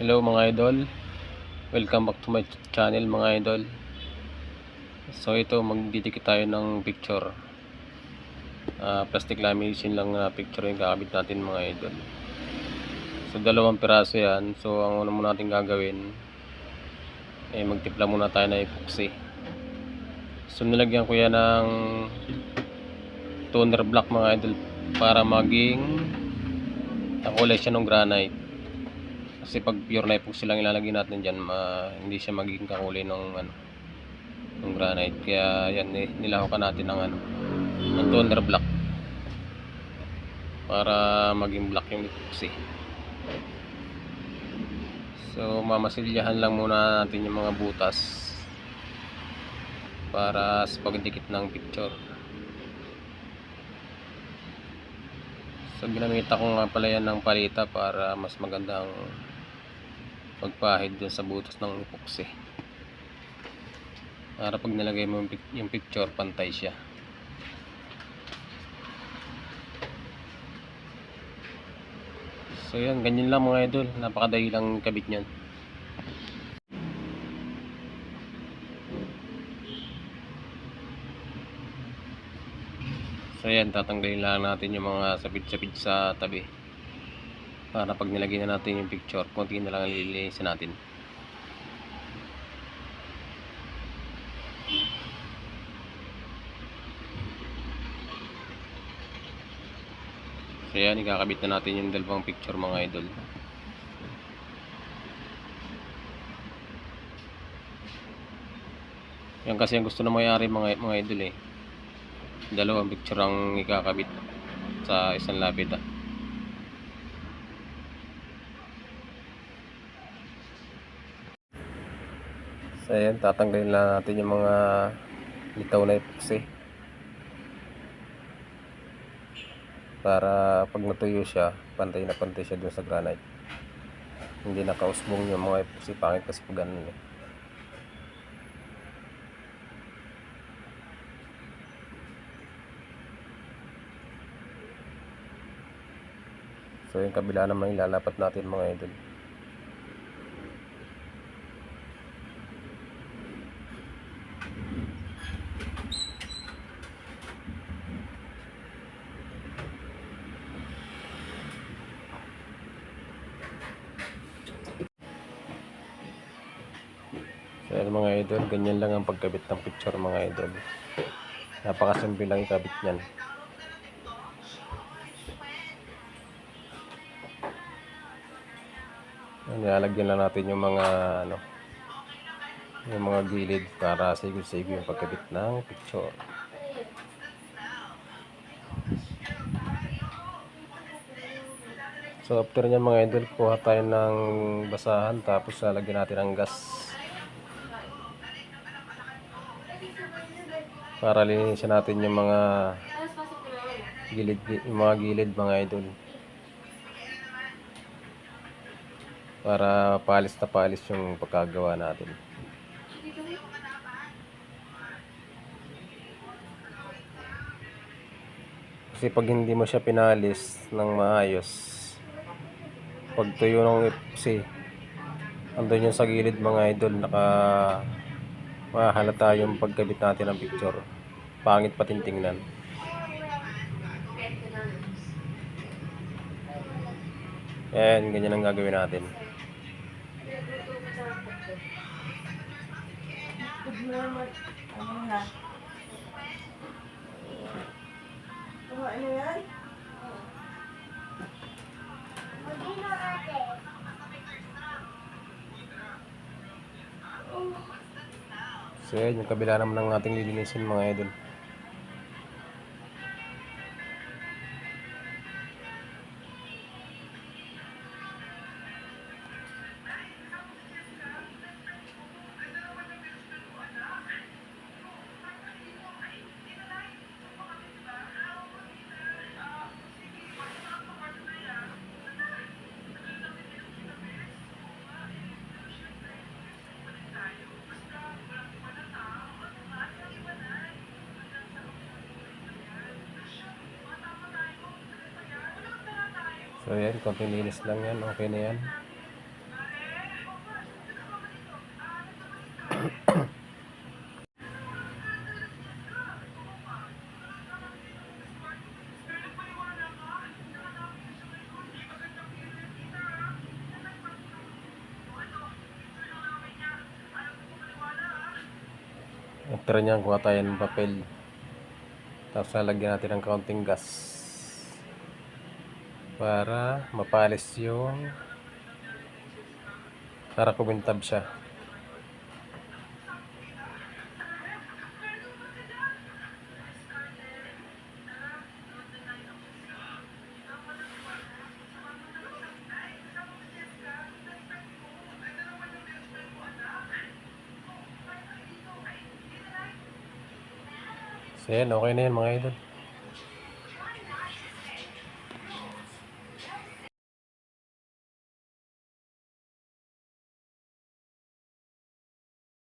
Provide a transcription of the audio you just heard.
Hello mga idol. Welcome back to my ch- channel mga idol. So ito magdidikit tayo ng picture. Ah, Plastic lamination lang na picture yung kakabit natin mga idol. So dalawang piraso yan. So ang una muna natin gagawin Eh magtimpla muna tayo ng epoxy. So nilagyan ko yan ng Toner block mga idol Para maging Nakulay siya ng granite kasi pag pure na epoxy lang ilalagay natin dyan, ma, hindi siya magiging kakulay ng ano, ng granite. Kaya yan, ni- nilahukan natin ng ano, ng toner block. Para maging black yung epoxy. So, mamasilyahan lang muna natin yung mga butas para sa pagdikit ng picture. So, ginamita ko nga pala yan ng palita para mas magandang pagpahid dun sa butas ng epoxy. Para pag nilagay mo yung pic- yung picture, pantay siya. So yan, ganyan lang mga idol. Napakadali lang kabit niyan. So yan, tatanggalin lang natin yung mga sapid-sapid sa tabi. Para pag nilagay na natin yung picture, konti na lang ang lilinisin natin. So yan, ikakabit na natin yung dalawang picture mga idol. Yan kasi ang gusto na mayari mga, mga idol eh. Dalawang picture ang ikakabit sa isang lapid ah. So ayan, tatanggalin lang natin yung mga litaw na epoxy. Para pag natuyo siya, pantay na pantay siya dun sa granite. Hindi nakausbong yung mga epoxy, pangit kasi pag ganun eh. So yung kabila naman ilalapat natin mga idol. So mga idol, ganyan lang ang pagkabit ng picture mga idol. Napakasimple lang ikabit niyan. Nilalagyan lang natin yung mga ano yung mga gilid para sigil-sigil yung pagkabit ng picture. So after niya mga idol, kuha tayo ng basahan tapos lalagyan natin ng gas. Para linisin natin yung mga gilid, yung mga gilid mga idol. Para palis na palis yung pagkagawa natin. Kasi pag hindi mo siya pinalis ng maayos, pag tuyo ng ipsi, andun yung sa gilid mga idol, naka mahalata yung pagkabit natin ng picture. Pangit pating tingnan. Ayan, ganyan ang gagawin natin. Ano yan? So yan, yung kabila naman ng ating lilinisin mga idol. So yan, konting linis lang yan. Okay na yan. After niyan, kuha tayo ng papel. Tapos lalagyan natin ng counting gas. Para mapalis yung para kumintab siya. So yan, okay na yan mga idol.